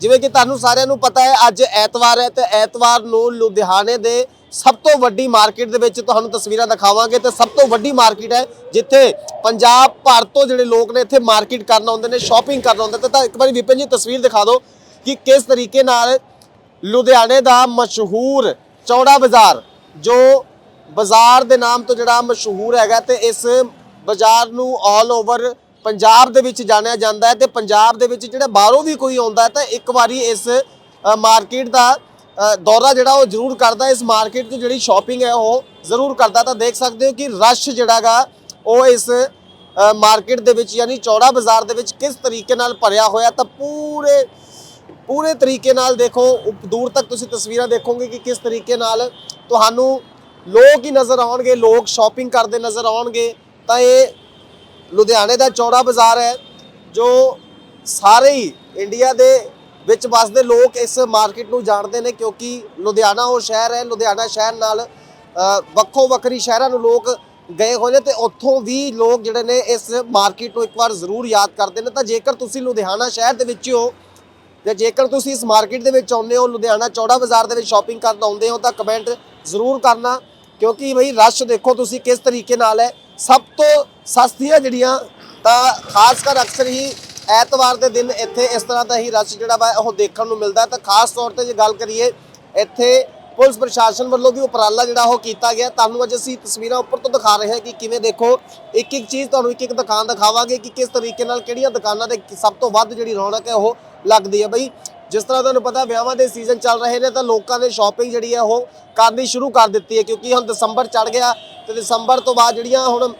ਜਿਵੇਂ ਕਿ ਤੁਹਾਨੂੰ ਸਾਰਿਆਂ ਨੂੰ ਪਤਾ ਹੈ, ਅੱਜ ਐਤਵਾਰ ਹੈ ਤੇ ਐਤਵਾਰ ਨੂੰ ਲੁਧਿਆਣੇ ਦੇ ਸਭ ਤੋਂ ਵੱਡੀ ਮਾਰਕੀਟ ਦੇ ਵਿੱਚ ਤੁਹਾਨੂੰ ਤਸਵੀਰਾਂ ਦਿਖਾਵਾਂਗੇ ਤੇ ਸਭ ਤੋਂ ਵੱਡੀ ਮਾਰਕੀਟ ਹੈ ਜਿੱਥੇ ਪੰਜਾਬ ਭਰ ਤੋਂ ਜਿਹੜੇ ਲੋਕ ਨੇ ਇੱਥੇ ਮਾਰਕੀਟ ਕਰਨ ਆਉਂਦੇ ਨੇ, ਸ਼ਾਪਿੰਗ ਕਰਨ ਆਉਂਦੇ ਤੇ ਤਾਂ ਇੱਕ ਵਾਰੀ ਵਿਪਨ ਜੀ, ਤਸਵੀਰ ਦਿਖਾ ਦਿਓ ਕਿ ਕਿਸ ਤਰੀਕੇ ਨਾਲ ਲੁਧਿਆਣੇ ਦਾ ਮਸ਼ਹੂਰ ਚੌੜਾ ਬਾਜ਼ਾਰ, ਜੋ ਬਾਜ਼ਾਰ ਦੇ ਨਾਮ ਤੋਂ ਜਿਹੜਾ ਮਸ਼ਹੂਰ ਹੈਗਾ ਤੇ ਇਸ ਬਾਜ਼ਾਰ ਨੂੰ ਆਲ ਓਵਰ ਪੰਜਾਬ ਦੇ ਵਿੱਚ ਜਾਣਿਆ ਜਾਂਦਾ ਹੈ ਤੇ ਪੰਜਾਬ ਦੇ ਵਿੱਚ ਜਿਹੜਾ ਬਾਹਰੋਂ ਵੀ ਕੋਈ ਆਉਂਦਾ ਹੈ ਤਾਂ ਇੱਕ ਵਾਰੀ ਇਸ ਮਾਰਕੀਟ ਦਾ ਦੌਰਾ ਜਿਹੜਾ ਉਹ ਜ਼ਰੂਰ ਕਰਦਾ ਇਸ ਮਾਰਕੀਟ 'ਚ ਜਿਹੜੀ ਸ਼ਾਪਿੰਗ ਹੈ ਉਹ ਜ਼ਰੂਰ ਕਰਦਾ ਤਾਂ ਦੇਖ ਸਕਦੇ ਹੋ ਕਿ ਰਸ਼ ਜਿਹੜਾਗਾ ਉਹ ਇਸ ਮਾਰਕੀਟ ਦੇ ਵਿੱਚ ਯਾਨੀ ਚੌੜਾ ਬਾਜ਼ਾਰ ਦੇ ਵਿੱਚ ਕਿਸ ਤਰੀਕੇ ਨਾਲ ਭਰਿਆ ਹੋਇਆ ਤਾਂ ਪੂਰੇ ਪੂਰੇ ਤਰੀਕੇ ਨਾਲ ਦੇਖੋ ਦੂਰ ਤੱਕ ਤੁਸੀਂ ਤਸਵੀਰਾਂ ਦੇਖੋਗੇ ਕਿ ਕਿਸ ਤਰੀਕੇ ਨਾਲ ਤੁਹਾਨੂੰ ਲੋਕ ਹੀ ਨਜ਼ਰ ਆਉਣਗੇ, ਲੋਕ ਸ਼ਾਪਿੰਗ ਕਰਦੇ ਨਜ਼ਰ ਆਉਣਗੇ। ਤਾਂ ਇਹ ਲੁਧਿਆਣੇ ਦਾ ਚੌੜਾ ਬਾਜ਼ਾਰ ਹੈ, ਜੋ ਸਾਰੇ ਹੀ ਇੰਡੀਆ ਦੇ ਵਿੱਚ ਵੱਸਦੇ ਲੋਕ ਇਸ ਮਾਰਕੀਟ ਨੂੰ ਜਾਣਦੇ ਨੇ ਕਿਉਂਕਿ ਲੁਧਿਆਣਾ ਉਹ ਸ਼ਹਿਰ ਹੈ, ਲੁਧਿਆਣਾ ਸ਼ਹਿਰ ਨਾਲ ਵੱਖੋ ਵੱਖਰੀ ਸ਼ਹਿਰਾਂ ਨੂੰ ਲੋਕ ਗਏ ਹੋਏ ਨੇ ਤੇ ਉੱਥੋਂ ਵੀ ਲੋਕ ਜਿਹੜੇ ਨੇ ਇਸ ਮਾਰਕੀਟ ਨੂੰ ਇੱਕ ਵਾਰ ਜ਼ਰੂਰ ਯਾਦ ਕਰਦੇ ਨੇ। ਤਾਂ ਜੇਕਰ ਤੁਸੀਂ ਲੁਧਿਆਣਾ ਸ਼ਹਿਰ ਦੇ ਵਿੱਚ ਹੋ ਜਾਂ ਜੇਕਰ ਤੁਸੀਂ ਇਸ ਮਾਰਕੀਟ ਦੇ ਵਿੱਚ ਆਉਂਦੇ ਹੋ, ਲੁਧਿਆਣਾ ਚੌੜਾ ਬਾਜ਼ਾਰ ਦੇ ਵਿੱਚ ਸ਼ਾਪਿੰਗ ਕਰਨ ਆਉਂਦੇ ਹੋ ਤਾਂ ਕਮੈਂਟ ਜ਼ਰੂਰ ਕਰਨਾ ਕਿਉਂਕਿ ਬਈ ਰਸ਼ ਦੇਖੋ ਤੁਸੀਂ ਕਿਸ ਤਰੀਕੇ ਨਾਲ ਹੈ। ਸਭ ਤੋਂ ਸਸਤੀਆਂ ਜਿਹੜੀਆਂ ਤਾਂ ਖਾਸ ਕਰ ਅਕਸਰ ਹੀ ਐਤਵਾਰ ਦੇ ਦਿਨ ਇੱਥੇ ਇਸ ਤਰ੍ਹਾਂ ਦਾ ਹੀ ਰਸ਼ ਜਿਹੜਾ ਵਾ ਉਹ ਦੇਖਣ ਨੂੰ ਮਿਲਦਾ ਤਾਂ ਖਾਸ ਤੌਰ ਤੇ ਜੇ ਗੱਲ ਕਰੀਏ, ਇੱਥੇ ਪੁਲਿਸ ਪ੍ਰਸ਼ਾਸਨ ਵੱਲੋਂ ਵੀ ਉਪਰਾਲਾ ਜਿਹੜਾ ਉਹ ਕੀਤਾ ਗਿਆ। ਤੁਹਾਨੂੰ ਅੱਜ ਅਸੀਂ ਤਸਵੀਰਾਂ ਉੱਪਰ ਤੋਂ ਦਿਖਾ ਰਹੇ ਹਾਂ ਕਿ ਕਿਵੇਂ ਦੇਖੋ, ਇੱਕ ਇੱਕ ਚੀਜ਼ ਤੁਹਾਨੂੰ ਇੱਕ ਇੱਕ ਦੁਕਾਨ ਦਿਖਾਵਾਂਗੇ ਕਿ ਕਿਸ ਤਰੀਕੇ ਨਾਲ ਕਿਹੜੀਆਂ ਦੁਕਾਨਾਂ ਦੇ ਸਭ ਤੋਂ ਵੱਧ ਜਿਹੜੀ ਰੌਣਕ ਹੈ ਉਹ ਲੱਗਦੀ ਹੈ। ਬਈ, ਜਿਸ ਤਰ੍ਹਾਂ ਤੁਹਾਨੂੰ ਪਤਾ ਵਿਆਹਾਂ ਦੇ ਸੀਜ਼ਨ ਚੱਲ ਰਹੇ ਨੇ ਤਾਂ ਲੋਕਾਂ ਨੇ ਸ਼ਾਪਿੰਗ ਜਿਹੜੀ ਹੈ ਉਹ ਕਰਨੀ ਸ਼ੁਰੂ ਕਰ ਦਿੱਤੀ ਹੈ, ਕਿਉਂਕਿ ਹੁਣ ਦਸੰਬਰ ਚੜ ਗਿਆ। ਤੇ ਦਸੰਬਰ ਤੋਂ ਬਾਅਦ ਜਿਹੜੀਆਂ ਹੁਣ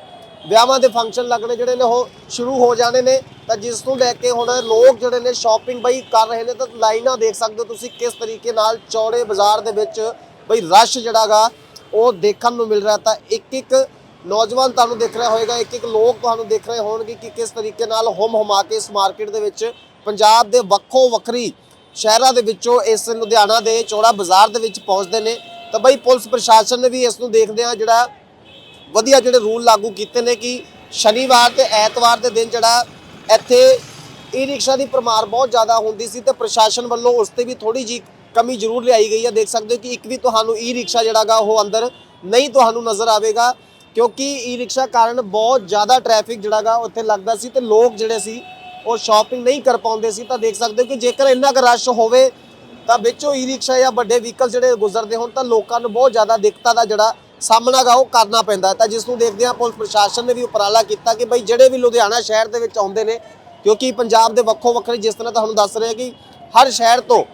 ਵਿਆਹਾਂ ਦੇ ਫੰਕਸ਼ਨ ਲੱਗਣੇ ਜਿਹੜੇ ਨੇ ਉਹ ਸ਼ੁਰੂ ਹੋ ਜਾਣੇ ਨੇ, ਤਾਂ ਜਿਸ ਨੂੰ ਲੈ ਕੇ ਹੁਣ ਲੋਕ ਜਿਹੜੇ ਨੇ ਸ਼ਾਪਿੰਗ ਬਈ ਕਰ ਰਹੇ ਨੇ, ਤਾਂ ਲਾਈਨਾਂ ਦੇਖ ਸਕਦੇ ਹੋ ਤੁਸੀਂ ਕਿਸ ਤਰੀਕੇ ਨਾਲ ਚੌੜੇ ਬਾਜ਼ਾਰ ਦੇ ਵਿੱਚ ਬਈ ਰਸ਼ ਜਿਹੜਾਗਾ ਉਹ ਦੇਖਣ ਨੂੰ ਮਿਲ ਰਿਹਾ। ਤਾਂ ਇੱਕ ਇੱਕ ਨੌਜਵਾਨ ਤੁਹਾਨੂੰ ਦਿਖ ਰਿਹਾ ਹੋਵੇਗਾ ਇੱਕ ਇੱਕ ਲੋਕ ਤੁਹਾਨੂੰ ਦਿਖ ਰਹੇ ਹੋਣਗੇ ਕਿ ਕਿਸ ਤਰੀਕੇ ਨਾਲ ਹੁਮ ਹੁਮਾ ਕੇ ਇਸ ਮਾਰਕੀਟ ਦੇ ਵਿੱਚ ਪੰਜਾਬ ਦੇ ਵੱਖੋ ਵੱਖਰੀ ਸ਼ਹਿਰਾਂ ਦੇ ਵਿੱਚੋਂ ਇਸ ਲੁਧਿਆਣਾ ਦੇ ਚੌੜਾ ਬਾਜ਼ਾਰ ਦੇ ਵਿੱਚ ਪਹੁੰਚਦੇ ਨੇ। ਤਾਂ ਬਈ ਪੁਲਿਸ ਪ੍ਰਸ਼ਾਸਨ ਨੇ ਵੀ ਇਸ ਨੂੰ ਦੇਖਦਿਆਂ ਜਿਹੜਾ ਵਧੀਆ ਜਿਹੜੇ ਰੂਲ ਲਾਗੂ ਕੀਤੇ ਨੇ ਕਿ ਸ਼ਨੀਵਾਰ ਤੇ ਐਤਵਾਰ ਦੇ ਦਿਨ ਜਿਹੜਾ ਇੱਥੇ ਈ ਰਿਕਸ਼ਾ ਦੀ ਪਰਮਾਰ ਬਹੁਤ ਜ਼ਿਆਦਾ ਹੁੰਦੀ ਸੀ ਤੇ ਪ੍ਰਸ਼ਾਸਨ ਵੱਲੋਂ ਉਸ ਤੇ ਵੀ ਥੋੜੀ ਜੀ ਕਮੀ ਜ਼ਰੂਰ ਲਿਆਈ ਗਈ ਹੈ। ਦੇਖ ਸਕਦੇ ਹੋ ਕਿ ਇੱਕ ਵੀ ਤੁਹਾਨੂੰ ਈ ਰਿਕਸ਼ਾ ਜਿਹੜਾਗਾ ਉਹ ਅੰਦਰ ਨਹੀਂ ਤੁਹਾਨੂੰ ਨਜ਼ਰ ਆਵੇਗਾ ਕਿਉਂਕਿ ਈ ਰਿਕਸ਼ਾ ਕਾਰਨ ਬਹੁਤ ਜ਼ਿਆਦਾ ਟ੍ਰੈਫਿਕ ਜਿਹੜਾਗਾ ਉੱਥੇ ਲੱਗਦਾ ਸੀ ਤੇ ਲੋਕ ਜਿਹੜੇ ਸੀ ਉਹ ਸ਼ਾਪਿੰਗ ਨਹੀਂ ਕਰ ਪਾਉਂਦੇ ਸੀ। ਤਾਂ ਦੇਖ ਸਕਦੇ ਹੋ ਕਿ ਜੇਕਰ ਇੰਨਾ ਕੁ ਰਸ਼ ਹੋਵੇ ਤਾਂ ਵਿੱਚੋਂ ਈ ਰਿਕਸ਼ਾ ਜਾਂ ਵੱਡੇ ਵਹੀਕਲ ਜਿਹੜੇ ਗੁਜ਼ਰਦੇ ਹੋਣ ਤਾਂ ਲੋਕਾਂ ਨੂੰ ਬਹੁਤ ਜ਼ਿਆਦਾ ਦਿੱਕਤਾਂ ਦਾ ਜਿਹੜਾ ਸਾਹਮਣਾ ਗਾ ਉਹ ਕਰਨਾ ਪੈਂਦਾ ਤਾਂ ਜਿਸ ਨੂੰ ਦੇਖਦੇ ਆ ਪੁਲਿਸ ਪ੍ਰਸ਼ਾਸਨ ਨੇ ਵੀ ਉਪਰਾਲਾ ਕੀਤਾ ਕਿ ਬਈ ਜਿਹੜੇ ਵੀ ਲੁਧਿਆਣਾ ਸ਼ਹਿਰ ਦੇ ਵਿੱਚ ਆਉਂਦੇ ਨੇ, ਕਿਉਂਕਿ ਪੰਜਾਬ ਦੇ ਵੱਖੋ ਵੱਖਰੇ ਜਿਸ ਤਰ੍ਹਾਂ ਤੁਹਾਨੂੰ ਦੱਸ ਰਿਹਾ ਕਿ ਹਰ ਸ਼ਹਿਰ ਤੋਂ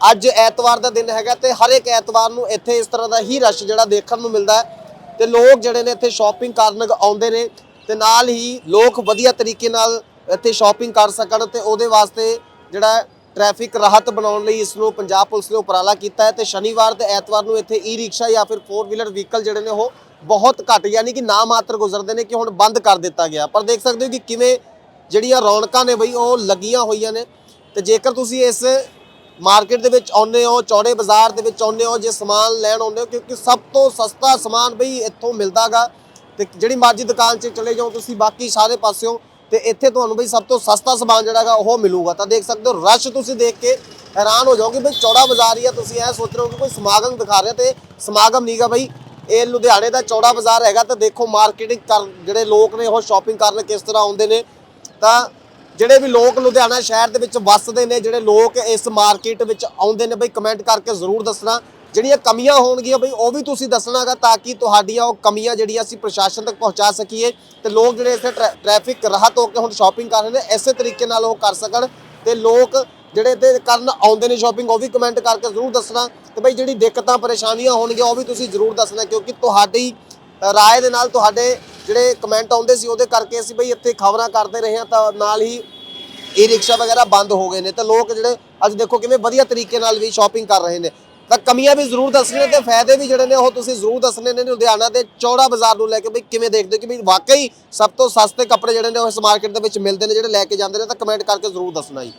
ਅੱਜ ਐਤਵਾਰ ਦਾ ਦਿਨ ਹੈਗਾ ਤੇ ਹਰ ਇੱਕ ਐਤਵਾਰ ਨੂੰ ਇੱਥੇ ਇਸ ਤਰ੍ਹਾਂ ਦਾ ਹੀ ਰਸ਼ ਜਿਹੜਾ ਦੇਖਣ ਨੂੰ ਮਿਲਦਾ ਹੈ। ਤੇ ਲੋਕ ਜਿਹੜੇ ਨੇ ਇੱਥੇ ਸ਼ਾਪਿੰਗ ਕਰਨ ਆਉਂਦੇ ਨੇ ਤੇ ਨਾਲ ਹੀ ਲੋਕ ਵਧੀਆ ਤਰੀਕੇ ਨਾਲ ਇੱਥੇ ਸ਼ਾਪਿੰਗ ਕਰ ਸਕਣ ਤੇ ਉਹਦੇ ਵਾਸਤੇ ਜਿਹੜਾ ਟ੍ਰੈਫਿਕ ਰਾਹਤ ਬਣਾਉਣ ਲਈ ਇਸ ਨੂੰ ਪੰਜਾਬ ਪੁਲਿਸ ਨੇ ਉਪਰਾਲਾ ਕੀਤਾ ਹੈ ਤੇ ਸ਼ਨੀਵਾਰ ਤੇ ਐਤਵਾਰ ਨੂੰ ਇੱਥੇ ਈ ਰਿਕਸ਼ਾ ਜਾਂ ਫਿਰ 4 ਵੀਲਰ ਵਹੀਕਲ ਜਿਹੜੇ ਨੇ ਉਹ ਬਹੁਤ ਘੱਟ, ਯਾਨੀ ਕਿ ਨਾ ਮਾਤਰ ਗੁਜ਼ਰਦੇ ਨੇ ਕਿ ਹੁਣ ਬੰਦ ਕਰ ਦਿੱਤਾ ਗਿਆ। ਪਰ ਦੇਖ ਸਕਦੇ ਹੋ ਕਿ ਕਿਵੇਂ ਜਿਹੜੀਆਂ ਰੌਣਕਾਂ ਨੇ ਬਈ ਉਹ ਲੱਗੀਆਂ ਹੋਈਆਂ ਨੇ ਤੇ ਜੇਕਰ ਤੁਸੀਂ ਇਸ ਮਾਰਕੀਟ ਦੇ ਵਿੱਚ ਆਉਂਦੇ ਹੋ, ਚੌੜੇ ਬਾਜ਼ਾਰ ਦੇ ਵਿੱਚ ਆਉਂਦੇ ਹੋ, ਜੇ ਸਮਾਨ ਲੈਣ ਆਉਂਦੇ ਹੋ, ਕਿਉਂਕਿ ਸਭ ਤੋਂ ਸਸਤਾ ਸਮਾਨ ਬਈ ਇੱਥੋਂ ਮਿਲਦਾਗਾ ਤੇ ਜਿਹੜੀ ਮਰਜ਼ੀ ਦੁਕਾਨ 'ਚ ਚਲੇ ਜਾਓ ਤੁਸੀਂ, ਬਾਕੀ ਸਾਰੇ ਪਾਸਿਓਂ ਤੇ ਇੱਥੇ ਤੁਹਾਨੂੰ ਬਈ ਸਭ ਤੋਂ ਸਸਤਾ ਸਮਾਨ ਜਿਹੜਾਗਾ ਉਹ ਮਿਲੂਗਾ। ਤਾਂ ਦੇਖ ਸਕਦੇ ਹੋ, ਰਸ਼ ਤੁਸੀਂ ਦੇਖ ਕੇ ਹੈਰਾਨ ਹੋ ਜਾਓਗੇ ਬਈ ਚੌੜਾ ਬਾਜ਼ਾਰ ਹੀ ਆ, ਤੁਸੀਂ ਇਹ ਸੋਚ ਰਹੇ ਹੋ ਕਿ ਕੋਈ ਸਮਾਗਮ ਦਿਖਾ ਰਿਹਾ ਤੇ ਸਮਾਗਮ ਨਹੀਂਗਾ ਬਈ। ਇਹ ਲੁਧਿਆਣੇ ਦਾ ਚੌੜਾ ਬਾਜ਼ਾਰ ਹੈਗਾ ਤਾਂ ਦੇਖੋ ਮਾਰਕੀਟਿੰਗ ਕਰ, ਜਿਹੜੇ ਲੋਕ ਨੇ ਉਹ ਸ਼ਾਪਿੰਗ ਕਰਨ ਕਿਸ ਤਰ੍ਹਾਂ ਆਉਂਦੇ ਨੇ। ਤਾਂ ਜਿਹੜੇ ਵੀ ਲੋਕ ਲੁਧਿਆਣਾ ਸ਼ਹਿਰ ਦੇ ਵਿੱਚ ਵੱਸਦੇ ਨੇ, ਜਿਹੜੇ ਲੋਕ ਇਸ ਮਾਰਕੀਟ ਵਿੱਚ ਆਉਂਦੇ ਨੇ ਬਈ ਕਮੈਂਟ ਕਰਕੇ ਜ਼ਰੂਰ ਦੱਸਣਾ। ਜਿਹੜੀਆਂ ਕਮੀਆਂ ਹੋਣਗੀਆਂ ਬਈ, ਉਹ ਵੀ ਤੁਸੀਂ ਦੱਸਣਾਗਾ ਤਾਂ ਕਿ ਤੁਹਾਡੀਆਂ ਉਹ ਕਮੀਆਂ ਜਿਹੜੀਆਂ ਅਸੀਂ ਪ੍ਰਸ਼ਾਸਨ ਤੱਕ ਪਹੁੰਚਾ ਸਕੀਏ ਤੇ ਲੋਕ ਜਿਹੜੇ ਇੱਥੇ ਟ੍ਰੈ- ਟ੍ਰੈਫਿਕ ਰਾਹਤ ਹੋ ਕੇ ਹੁਣ ਸ਼ਾਪਿੰਗ ਕਰ ਰਹੇ ਨੇ, ਇਸੇ ਤਰੀਕੇ ਨਾਲ ਉਹ ਕਰ ਸਕਣ ਤੇ ਲੋਕ ਜਿਹੜੇ ਤੇ ਕਰਨ ਆਉਂਦੇ ਨੇ ਸ਼ਾਪਿੰਗ ਉਹ ਵੀ ਕਮੈਂਟ ਕਰਕੇ ਜ਼ਰੂਰ ਦੱਸਣਾ ਤੇ ਬਈ ਜਿਹੜੀ ਦਿੱਕਤਾਂ, ਪਰੇਸ਼ਾਨੀਆਂ ਹੋਣਗੀਆਂ, ਉਹ ਵੀ ਤੁਸੀਂ ਜ਼ਰੂਰ ਦੱਸਣਾ ਕਿਉਂਕਿ ਤੁਹਾਡੀ ਰਾਏ ਦੇ ਨਾਲ ਤੁਹਾਡੇ ਜਿਹੜੇ ਕਮੈਂਟ ਆਉਂਦੇ ਸੀ, ਉਹਦੇ ਕਰਕੇ ਅਸੀਂ ਬਈ ਇੱਥੇ ਖਬਰਾਂ ਕਰਦੇ ਰਹੇ ਹਾਂ, ਤਾਂ ਨਾਲ ਹੀ ਈ ਰਿਕਸ਼ਾ ਵਗੈਰਾ ਬੰਦ ਹੋ ਗਏ ਨੇ ਤਾਂ ਲੋਕ ਜਿਹੜੇ ਅੱਜ ਦੇਖੋ ਕਿਵੇਂ ਵਧੀਆ ਤਰੀਕੇ ਨਾਲ ਵੀ ਸ਼ਾਪਿੰਗ ਕਰ ਰਹੇ ਨੇ। ਤਾਂ ਕਮੀਆਂ ਵੀ ਜ਼ਰੂਰ ਦੱਸਣੀਆਂ ਤੇ ਫਾਇਦੇ ਵੀ ਜਿਹੜੇ ਨੇ ਉਹ ਤੁਸੀਂ ਜ਼ਰੂਰ ਦੱਸਣੇ ਨੇ ਲੁਧਿਆਣਾ ਦੇ ਚੌੜਾ ਬਾਜ਼ਾਰ ਨੂੰ ਲੈ ਕੇ ਬਈ ਕਿਵੇਂ ਦੇਖਦੇ ਹੋ ਕਿ ਵੀ ਵਾਕਈ ਸਭ ਤੋਂ ਸਸਤੇ ਕੱਪੜੇ ਜਿਹੜੇ ਨੇ ਉਹ ਇਸ ਮਾਰਕੀਟ ਦੇ ਵਿੱਚ ਮਿਲਦੇ ਨੇ, ਜਿਹੜੇ ਲੈ ਕੇ ਜਾਂਦੇ ਨੇ, ਤਾਂ ਕਮੈਂਟ ਕਰਕੇ ਜ਼ਰੂਰ ਦੱਸਣਾ ਜੀ।